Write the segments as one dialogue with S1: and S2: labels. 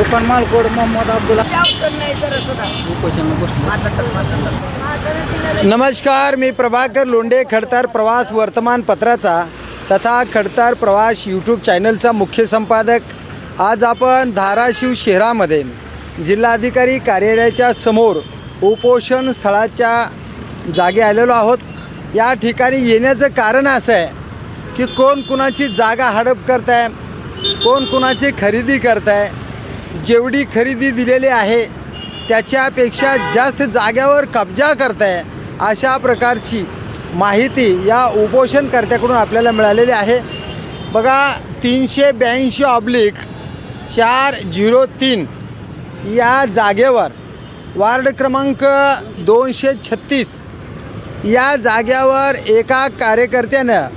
S1: दुकान मालकोड मोहम्मद अब्दुल्ला
S2: नमस्कार मी प्रभाकर लोंढे खडतर प्रवास वर्तमानपत्राचा तथा खडतर प्रवास यूट्यूब चॅनलचा मुख्य संपादक. आज आपण धाराशिव शहरामध्ये जिल्हाधिकारी कार्यालयाच्या समोर उपोषण स्थळाच्या जागे आलेलो आहोत. या ठिकाणी येण्याचं कारण असं आहे की कोण कुणाची जागा हडप करत आहे कोण कुणाची खरेदी करत आहे जेवढी खरेदी दिलेली आहे त्याच्यापेक्षा जास्त जाग्यावर कब्जा करत आहे अशा प्रकारची माहिती या उपोषणकर्त्याकडून आपल्याला मिळालेली आहे. बघा तीनशे ब्याऐंशी ऑब्लिक चार झिरो तीन या जागेवर वार्ड क्रमांक दोनशे छत्तीस या जाग्यावर एका कार्यकर्त्यानं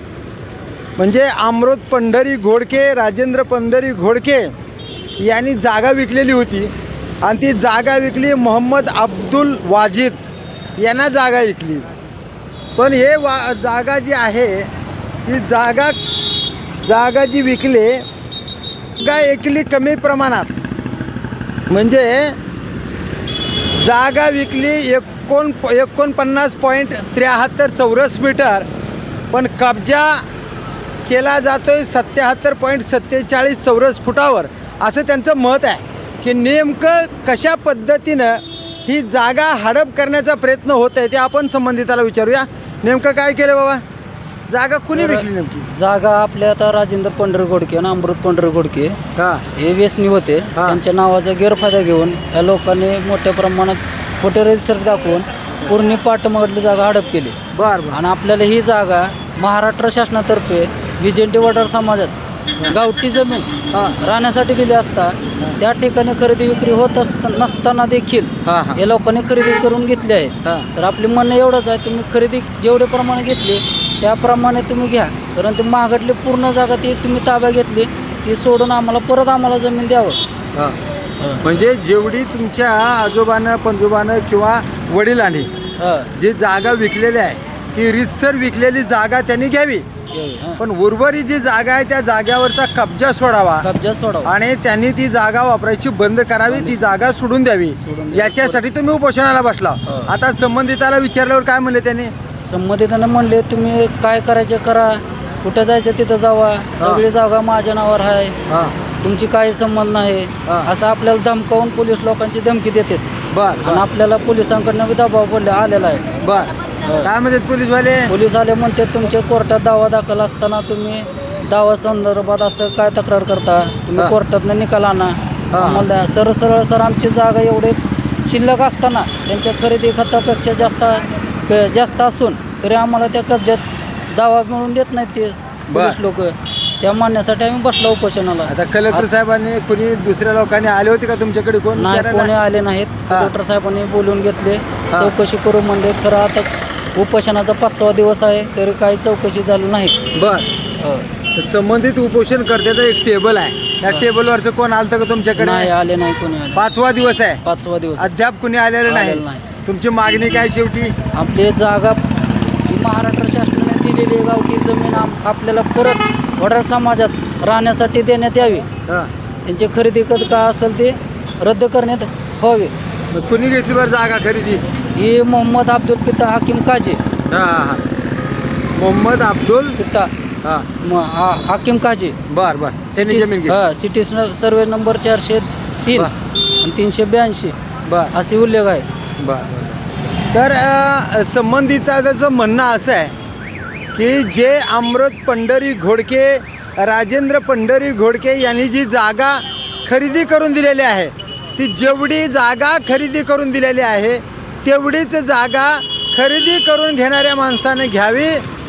S2: म्हणजे अमृत पंढरी घोडके राजेंद्र पंढरी घोडके यांनी जागा विकलेली होती. आणि ती जागा विकली मोहम्मद अब्दुल वाजिद. यांना जागा विकली. पण हे वा जागा जी आहे ती जागा जागा जी विकली का एकली कमी प्रमाणात. म्हणजे जागा विकली एकोण एकोणपन्नास पॉईंट त्र्याहत्तर चौरस मीटर. पण कब्जा केला जातोय सत्याहत्तर पॉईंट सत्तेचाळीस चौरस फुटावर. असं त्यांचं मत आहे की नेमकं कशा पद्धतीनं ही जागा हडप करण्याचा प्रयत्न होत आहे ते आपण संबंधिताला विचारूया. नेमकं काय केलं बाबा? जागा कुणी विकली नेमकी?
S1: जागा आपल्या आता राजेंद्र पंढर घोडके आणि अमृत पंढर घोडके
S2: हां.
S1: हे व्यसनी होते. त्यांच्या नावाचा गैरफायदा घेऊन या लोकांनी मोठ्या प्रमाणात खोटे रजिस्टर दाखवून पूर्ण पाठमागली जागा हडप केली.
S2: बरं बरं.
S1: आणि आपल्याला ही जागा महाराष्ट्र शासनातर्फे विजेंटी वडार समाजात गावठी जमीन
S2: हां
S1: राहण्यासाठी दिली असता त्या ठिकाणी खरेदी विक्री होत असता नसताना देखील
S2: हां हां.
S1: या लोकांनी खरेदी करून घेतली आहे. तर आपली म्हणणं एवढंच आहे तुम्ही खरेदी जेवढे प्रमाणे घेतली त्याप्रमाणे तुम्ही घ्या. कारण ती महागडली पूर्ण जागा ती तुम्ही ताब्या घेतली ती सोडून आम्हाला परत आम्हाला जमीन द्यावं.
S2: हां. म्हणजे जेवढी तुमच्या आजोबानं पंजोबानं किंवा वडिलांनी
S1: हं,
S2: जी जागा विकलेली आहे ती रितसर विकलेली जागा त्यांनी घ्यावी. पण उर्वरित जी जागा आहे त्या जागेवरचा कब्जा सोडावा.
S1: कब्जा सोडावा.
S2: आणि त्यांनी ती जागा वापरायची बंद करावी ती जागा सोडून द्यावी. याच्यासाठी तुम्ही उपोषणाला बसला.
S1: हो.
S2: आता संबंधिताला विचारल्यावर काय म्हणले त्यांनी?
S1: संबंधितांना म्हणले तुम्ही काय करायचे करा. कुठं जायचं तिथं जावा. सगळी जागा माझ्या नावावर आहे. तुमची काही संबंध नाही. असं आपल्याला धमकावून पोलीस लोकांची धमकी देतात.
S2: बर
S1: आणि आपल्याला पोलिसांकडनं दबाव पडला आलेला आहे.
S2: बर. काय म्हणतात पोलीसवाले?
S1: पोलीस आले म्हणते तुमच्या कोर्टात दावा दाखल असताना तुम्ही दावा संदर्भात असं काय तक्रार करता? तुम्ही
S2: हा.
S1: कोर्टातनं निकाल आणा.
S2: हा.
S1: आम्हाला सरळ सरळ सर आमची जागा एवढे शिल्लक असताना त्यांच्या खरेदी खतापेक्षा जास्त क- जास्त असून तरी आम्हाला त्या कब्जात दावा मिळून देत नाहीत ते पोलीस लोक. त्या मानण्यासाठी आम्ही बसलो उपोषणाला.
S2: आता कलेक्टर साहेबांनी कुणी दुसऱ्या लोकांनी आले होते का तुमच्याकडे? कोण
S1: नाही
S2: विचारायला?
S1: कोणी आले नाहीत.
S2: हा.
S1: कलेक्टर साहेबांनी बोलून घेतले.
S2: हा.
S1: चौकशी करू म्हणले खरं आता उपोषणाचा पाचवा दिवस आहे तरी काही चौकशी झाली नाही.
S2: बर.
S1: हो.
S2: तर संबंधित उपोषण करत्याचं एक टेबल आहे. त्या टेबलवरचं कोण आलं का तुमच्याकडे?
S1: नाही आले नाही कोणी आले.
S2: पाचवा दिवस आहे.
S1: पाचवा दिवस.
S2: अद्याप कुणी आलेलं नाही.
S1: आलेलं नाही.
S2: तुमची मागणी काय शेवटी?
S1: आपली जागा ही महाराष्ट्र शासनाने दिलेली गावठी जमीन आम- आपल्याला परत वडार समाजात राहण्यासाठी देण्यात यावी.
S2: हा.
S1: त्यांची खरेदी कद का असेल ते रद्द करण्यात व्हावे.
S2: मग कुणी घेतली बरं जागा खरेदी?
S1: ही मोहम्मद अब्दुल पिता हाकिम काजे।
S2: हा हा. हा मोहम्मद अब्दुल
S1: पिता
S2: हा.
S1: म- हा- हाकिम काजे।
S2: बर बर. त्यांनी जमीन घेतली
S1: हा सिटी सर्वे नंबर चारशे तीन
S2: वा.
S1: आणि तीनशे ब्याऐंशी.
S2: बर.
S1: असे उल्लेख आहे.
S2: बर तर अ, संबंधितचा त्याचं म्हणणं असं आहे की जे अमृत पंढरी घोडके राजेंद्र पंढरी घोडके यांनी जी जागा खरेदी करून दिलेली आहे ती जेवढी जागा खरेदी करून दिलेली आहे तेवढीच जागा खरेदी करून घेणाऱ्या माणसानं घ्यावी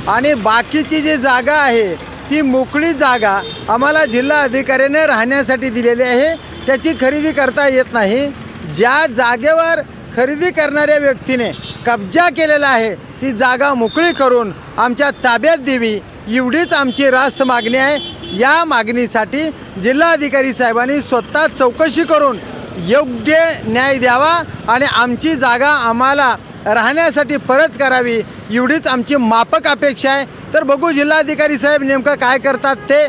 S2: आणि बाकीची जी जागा आहे ती मोकळी जागा आम्हाला जिल्हा अधिकाऱ्याने राहण्यासाठी दिलेली आहे. त्याची खरेदी करता येत नाही. ज्या जागेवर खरेदी करणाऱ्या व्यक्तीने कब्जा केलेला आहे ती जागा मोकळी करून आमच्या ताब्यात द्यावी एवढीच आमची रास्त मागणी आहे. या मागणीसाठी जिल्हाधिकारी साहेबांनी स्वतः चौकशी करून योग्य न्याय द्यावा आणि आमची जागा आम्हाला राहण्यासाठी परत करावी एवढीच आमची मापक अपेक्षा आहे. तर बघू जिल्हाधिकारी साहेब नेमकं काय करतात ते.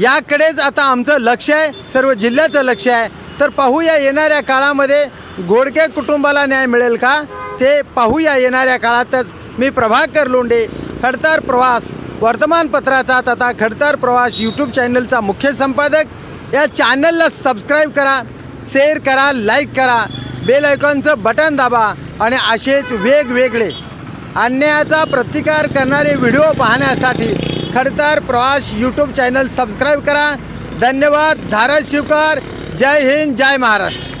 S2: याकडेच आता आमचं लक्ष आहे सर्व जिल्ह्याचं लक्ष आहे. तर पाहूया येणाऱ्या काळामध्ये गोडके कुटुंबाला न्याय मिळेल का? ते पाहूया येणाऱ्या काळातच. मी प्रभाकर लोंडे खडतर प्रवास वर्तमानपत्राचा तथा खडतार प्रवास यूट्यूब चॅनलचा मुख्य संपादक. या चॅनलला सबस्क्राईब करा. शेअर करा लाईक करा बेल आयकॉनचं बटन दाबा आणि असेच वेगवेगळे अन्यायाचा प्रतिकार करणारे व्हिडिओ पाहण्यासाठी खडतर प्रवास यूट्यूब चॅनल सबस्क्राईब करा. धन्यवाद धाराशिवकर. जय हिंद जय महाराष्ट्र.